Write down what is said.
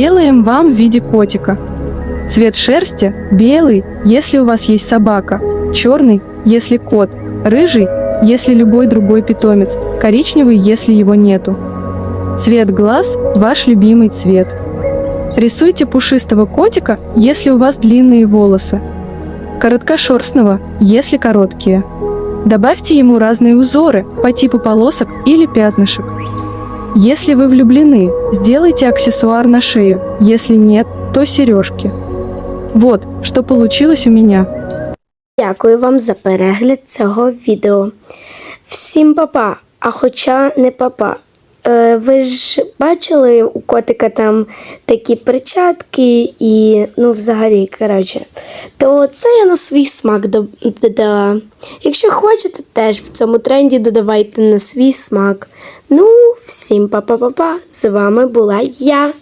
Сделаем вам в виде котика. Цвет шерсти белый, если у вас есть собака, черный, если кот, рыжий, если любой другой питомец, коричневый, если его нету. Цвет глаз – ваш любимый цвет. Рисуйте пушистого котика, если у вас длинные волосы. Короткошерстного, если короткие. Добавьте ему разные узоры по типу полосок или пятнышек. Если вы влюблены, сделайте аксессуар на шею, если нет, то сережки. Вот, что получилось у меня. Дякую вам за перегляд цього відео. Всім папа, а хоча не папа. Е, ви ж бачили у котика там такі перчатки і, ну, взагалі, коротше, то це я на свій смак додала. Якщо хочете, теж в цьому тренді додавайте на свій смак. Ну, всім па-па-па-па. З вами була я.